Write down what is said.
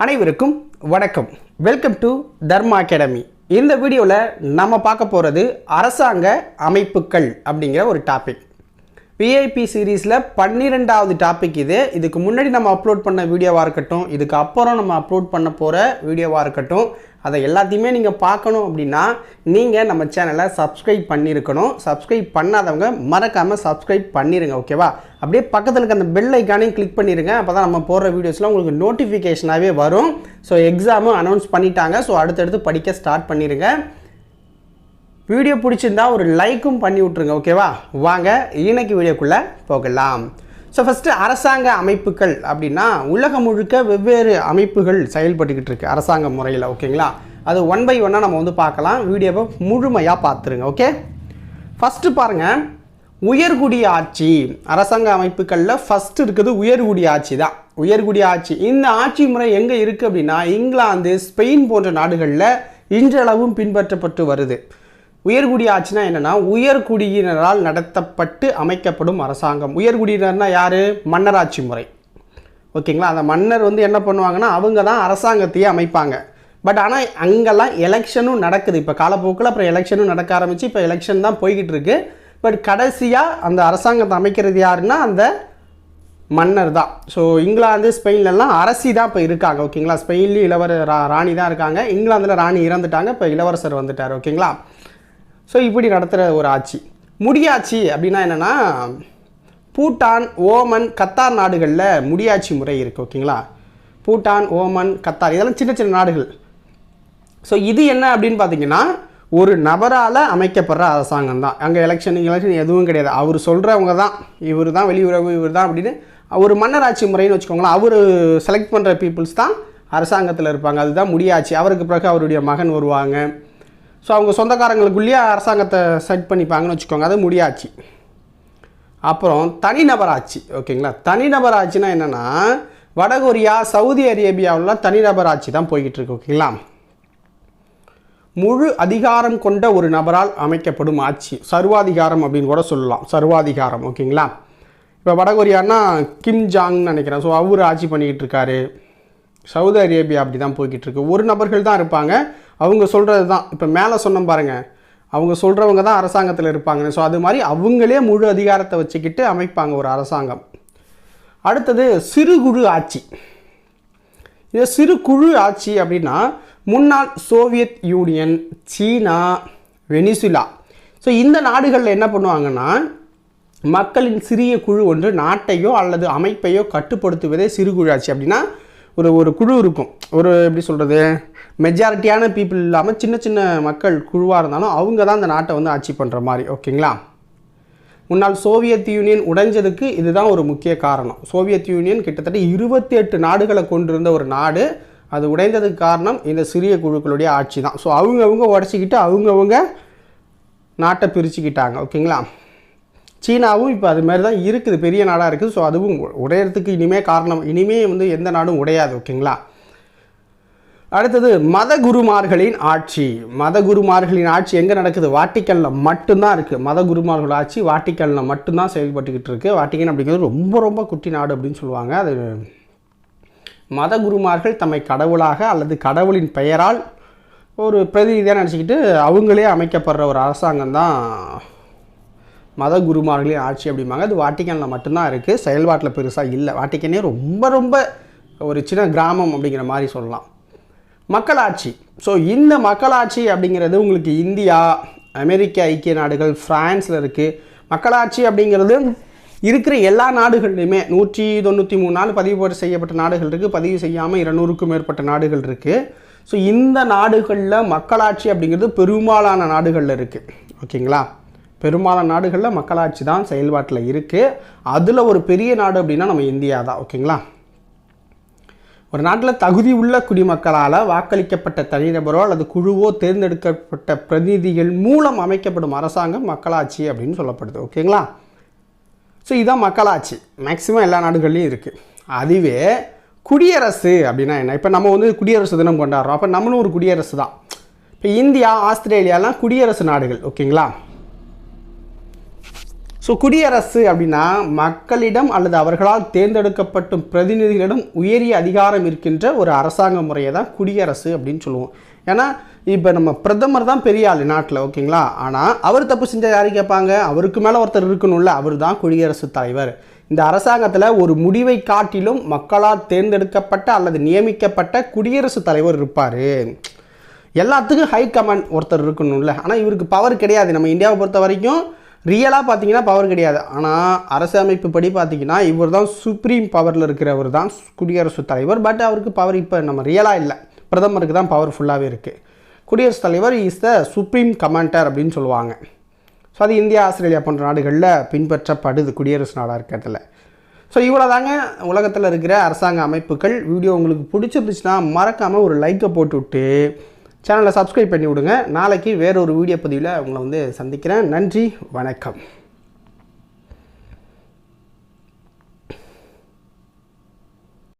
அனைவருக்கும் வணக்கம். Welcome to Dharma academy இந்த வீடியோவில் நம்ம பார்க்க போகிறது அரசாங்க அமைப்புகள் அப்படிங்கிற ஒரு டாபிக் பிஐபி சீரீஸில் பன்னிரெண்டாவது டாபிக் இது. இதுக்கு முன்னாடி நம்ம அப்லோட் பண்ண வீடியோவாக இருக்கட்டும் இதுக்கு அப்புறம் நம்ம அப்லோட் பண்ண போகிற வீடியோவாக இருக்கட்டும் அதை எல்லாத்தையுமே நீங்கள் பார்க்கணும் அப்படின்னா நீங்கள் நம்ம சேனலை சப்ஸ்கிரைப் பண்ணியிருக்கணும். சப்ஸ்கிரைப் பண்ணாதவங்க மறக்காமல் சப்ஸ்கிரைப் பண்ணிடுங்க ஓகேவா அப்படியே பக்கத்தில் இருக்க அந்த பெல் ஐக்கானையும் கிளிக் பண்ணிடுங்க அப்போ தான் நம்ம போடுற வீடியோஸ்லாம் உங்களுக்கு நோட்டிஃபிகேஷனாகவே வரும். ஸோ எக்ஸாமும் அனௌன்ஸ் பண்ணிட்டாங்க. ஸோ அடுத்தடுத்து படிக்க ஸ்டார்ட் பண்ணிடுங்க வீடியோ பிடிச்சிருந்தா ஒரு லைக்கும் பண்ணி விட்ருங்க ஓகேவா? வாங்க இன்னைக்கு வீடியோக்குள்ளே போகலாம். ஸோ ஃபஸ்ட்டு அரசாங்க அமைப்புகள் அப்படின்னா உலகம் முழுக்க வெவ்வேறு அமைப்புகள் செயல்பட்டுக்கிட்டு இருக்கு அரசாங்க முறையில் ஓகேங்களா? அது ஒன் பை ஒன்னாக நம்ம வந்து பார்க்கலாம். வீடியோவை முழுமையாக பார்த்துருங்க ஓகே? ஃபஸ்ட்டு பாருங்கள் உயர்குடி ஆட்சி. அரசாங்க அமைப்புகளில் ஃபஸ்ட்டு இருக்குது உயர்குடி ஆட்சி தான். உயர்குடி ஆட்சி. இந்த ஆட்சி முறை எங்கே இருக்குது அப்படின்னா இங்கிலாந்து ஸ்பெயின் போன்ற நாடுகளில் இன்றளவும் பின்பற்றப்பட்டு வருது. உயர்குடி ஆட்சினா என்னன்னா உயர்குடியினரால் நடத்தப்பட்டு அமைக்கப்படும் அரசாங்கம். உயர்குடியினர்னா யார்? மன்னராட்சி முறை. ஓகேங்களா? அந்த மன்னர் வந்து என்ன பண்ணுவாங்கன்னா அவங்க தான் அரசாங்கத்தையே அமைப்பாங்க. பட் ஆனால் அங்கெல்லாம் எலெக்ஷனும் நடக்குது. இப்போ காலப்போக்கில் அப்புறம் எலெக்ஷனும் நடக்க ஆரம்பிச்சு இப்போ எலெக்ஷன் தான் போய்கிட்டு இருக்கு. பட் கடைசியாக அந்த அரசாங்கத்தை அமைக்கிறது யாருன்னா அந்த மன்னர் தான். ஸோ இங்கிலாந்து ஸ்பெயின்லலாம் அரசி தான் இப்போ இருக்காங்க. ஓகேங்களா? ஸ்பெயின்லேயும் இளவர ரா- ராணி தான் இருக்காங்க. இங்கிலாந்தில் ராணி இறந்துட்டாங்க. இப்போ இளவரசர் வந்துட்டார். ஓகேங்களா? ஸோ இப்படி நடத்துகிற ஒரு ஆட்சி. முடியாட்சி அப்படின்னா என்னென்னா பூட்டான் ஓமன் கத்தார் நாடுகளில் முடியாட்சி முறை இருக்குது ஓகேங்களா? பூட்டான் ஓமன் கத்தார் இதெல்லாம் சின்ன சின்ன நாடுகள். ஸோ இது என்ன அப்படின்னு பார்த்தீங்கன்னா ஒரு நபரால் அமைக்கப்படுற அரசாங்கம் தான். அங்கே எலெக்ஷன் எலெக்ஷன் எதுவும் கிடையாது. அவர் சொல்கிறவங்க தான். இவர் தான் வெளியுறவு இவர் தான் அப்படின்னு ஒரு மன்னராட்சி முறைன்னு வச்சுக்கோங்களேன் அவர் செலக்ட் பண்ணுற பீப்புள்ஸ் தான் அரசாங்கத்தில் இருப்பாங்க. அதுதான் முடியாட்சி. அவருக்கு பிறகு அவருடைய மகன் வருவாங்க. ஸோ அவங்க சொந்தக்காரங்களுக்குள்ளேயே அரசாங்கத்தை செட் பண்ணிப்பாங்கன்னு வச்சுக்கோங்க அது முடியாட்சி அப்புறம் தனிநபர் ஆட்சி ஓகேங்களா? தனிநபர் ஆட்சினா என்னென்னா வடகொரியா சவுதி அரேபியாவிலாம் தனிநபர் ஆட்சி தான் போய்கிட்டு இருக்கு ஓகேங்களா? முழு அதிகாரம் கொண்ட ஒரு நபரால் அமைக்கப்படும் ஆட்சி. சர்வாதிகாரம் அப்படின்னு கூட சொல்லலாம் சர்வாதிகாரம் ஓகேங்களா? இப்போ வடகொரியானா கிம் ஜாங்னு நினைக்கிறேன். ஸோ அவர் ஆட்சி பண்ணிக்கிட்டு இருக்காரு. சவுதி அரேபியா அப்படி தான் போய்கிட்டு இருக்கு. ஒரு நபர்கள் தான் இருப்பாங்க. அவங்க சொல்கிறது தான். இப்போ மேலே சொன்னோம் பாருங்கள் அவங்க சொல்கிறவங்க தான் அரசாங்கத்தில் இருப்பாங்க ஸோ அது மாதிரி அவங்களே முழு அதிகாரத்தை வச்சுக்கிட்டு அமைப்பாங்க ஒரு அரசாங்கம். அடுத்தது சிறுகுழு ஆட்சி. இது சிறு குழு ஆட்சி அப்படின்னா முன்னாள் Soviet Union China Venezuela. So இந்த நாடுகளில் என்ன பண்ணுவாங்கன்னா மக்களின் சிறிய குழு ஒன்று நாட்டையோ அல்லது அமைப்பையோ கட்டுப்படுத்துவதே சிறு குழு ஆட்சி. அப்படின்னா ஒரு ஒரு குழு இருக்கும். ஒரு எப்படி சொல்கிறது மெஜாரிட்டியான பீப்புள் இல்லாமல் சின்ன சின்ன மக்கள் குழுவாக இருந்தாலும் அவங்க தான் அந்த நாட்டை வந்து ஆட்சி பண்ணுற மாதிரி ஓகேங்களா முன்னாள் சோவியத் யூனியன் உடைஞ்சதுக்கு இதுதான் ஒரு முக்கிய காரணம். சோவியத் யூனியன் கிட்டத்தட்ட இருபத்தி எட்டு நாடுகளை கொண்டிருந்த ஒரு நாடு. அது உடைந்ததுக்கு காரணம் இந்த சிறிய குழுக்களுடைய ஆட்சி தான். ஸோ அவங்கவுங்க உடச்சிக்கிட்டு அவங்கவுங்க நாட்டை பிரிச்சுக்கிட்டாங்க ஓகேங்களா சீனாவும் இப்போ அது மாதிரி தான் இருக்குது பெரிய நாடாக இருக்குது. ஸோ அதுவும் உடையிறதுக்கு உடையறதுக்கு இனிமே காரணம். இனிமே வந்து எந்த நாடும் உடையாது ஓகேங்களா அடுத்தது மத குருமார்களின் ஆட்சி. மத குருமார்களின் ஆட்சி எங்கே நடக்குது? வாட்டிக்கனில் மட்டும்தான் இருக்குது மத குருமார்கள் ஆட்சி வாட்டிக்கனில் மட்டும்தான் செயல்பட்டுக்கிட்டு இருக்கு. வாட்டிக்கன் அப்படிங்கிறது ரொம்ப ரொம்ப குட்டி நாடு அப்படின்னு சொல்லுவாங்க. அது மத குருமார்கள் தம்மை கடவுளாக அல்லது கடவுளின் பெயரால் ஒரு பிரதிநிதியாக நினச்சிக்கிட்டு அவங்களே அமைக்கப்படுற ஒரு அரசாங்கம் தான் மத குருமார்களின் ஆட்சி அப்படிம்பாங்க. அது வாட்டிக்கனில் மட்டும்தான் இருக்குது செயல்பாட்டில் பெருசாக இல்லை. வாட்டிக்கனே ரொம்ப ரொம்ப ஒரு சின்ன கிராமம் அப்படிங்கிற மாதிரி சொல்லலாம். மக்களாட்சி. ஸோ இந்த மக்களாட்சி அப்படிங்கிறது உங்களுக்கு இந்தியா அமெரிக்க ஐக்கிய நாடுகள் ஃப்ரான்ஸில் இருக்குது மக்களாட்சி அப்படிங்கிறது இருக்கிற எல்லா நாடுகள்லையுமே நூற்றி தொண்ணூற்றி மூணு நாள் பதிவு செய்யப்பட்ட நாடுகள் இருக்குது பதிவு செய்யாமல் இருநூறுக்கும் மேற்பட்ட நாடுகள் இருக்குது ஸோ இந்த நாடுகளில் மக்களாட்சி அப்படிங்கிறது பெரும்பாலான நாடுகளில் இருக்குது ஓகேங்களா? பெரும்பாலான நாடுகளில் மக்களாட்சி தான் செயல்பாட்டில் இருக்குது அதில் ஒரு பெரிய நாடு அப்படின்னா நம்ம இந்தியா தான் ஓகேங்களா? ஒரு நாட்டில் தகுதி உள்ள குடிமக்களால் வாக்களிக்கப்பட்ட தனிநபரோ அல்லது குழுவோ தேர்ந்தெடுக்கப்பட்ட பிரதிநிதிகள் மூலம் அமைக்கப்படும் அரசாங்கம் மக்களாட்சி அப்படின்னு சொல்லப்படுது. ஓகேங்களா? ஸோ இதுதான் மக்களாட்சி. மேக்சிமம் எல்லா நாடுகள்லையும் இருக்குது அதுவே குடியரசு அப்படின்னா என்ன? இப்போ நம்ம வந்து குடியரசு தினம் கொண்டாடுறோம். அப்போ நம்மளும் ஒரு குடியரசு தான் இப்போ இந்தியா ஆஸ்திரேலியாலாம் குடியரசு நாடுகள். ஓகேங்களா? ஸோ குடியரசு அப்படின்னா மக்களிடம் அல்லது அவர்களால் தேர்ந்தெடுக்கப்பட்ட பிரதிநிதிகளிடம் உயரிய அதிகாரம் இருக்கின்ற ஒரு அரசாங்க முறையை தான் குடியரசு அப்படின்னு சொல்லுவோம். ஏன்னா இப்போ நம்ம பிரதமர் தான் பெரிய ஆள் நாட்டில் ஓகேங்களா? ஆனால் அவர் தப்பு செஞ்சால் யார் கேட்பாங்க? அவருக்கு மேலே ஒருத்தர் இருக்கணும்ல அவர் தான் குடியரசுத் தலைவர். இந்த அரசாங்கத்தில் ஒரு முடிவை காட்டிலும் மக்களால் தேர்ந்தெடுக்கப்பட்ட அல்லது நியமிக்கப்பட்ட குடியரசுத் தலைவர் இருப்பார். எல்லாத்துக்கும் ஹை கமாண்ட் ஒருத்தர் இருக்கணும்ல. ஆனால் இவருக்கு பவர் கிடையாது. நம்ம இந்தியாவை பொறுத்த வரைக்கும் ரியலாக பார்த்தீங்கன்னா பவர் கிடையாது. ஆனால் அரசமைப்பு படி பார்த்தீங்கன்னா இவர் தான் சுப்ரீம் பவரில் இருக்கிறவர் தான் குடியரசுத் தலைவர். பட் அவருக்கு பவர் இப்போ நம்ம ரியலாக இல்லை. பிரதமருக்கு தான் பவர் ஃபுல்லாகவே இருக்குது குடியரசுத் தலைவர் இஸ் த சுப்ரீம் கமாண்டர் அப்படின்னு சொல்லுவாங்க. ஸோ அது இந்தியா ஆஸ்திரேலியா போன்ற நாடுகளில் பின்பற்றப்படுது குடியரசு நாடாக இருக்கிறதுல. ஸோ இவ்வளோ தாங்க உலகத்தில் இருக்கிற அரசாங்க அமைப்புகள். வீடியோ உங்களுக்கு பிடிச்சிருந்துச்சுன்னா மறக்காமல் ஒரு லைக்கை போட்டுவிட்டு சேனலை சப்ஸ்கிரைப் பண்ணி விடுங்க நாளைக்கு வேற ஒரு வீடியோ பதிவில் உங்களை வந்து சந்திக்கிறேன். நன்றி வணக்கம்.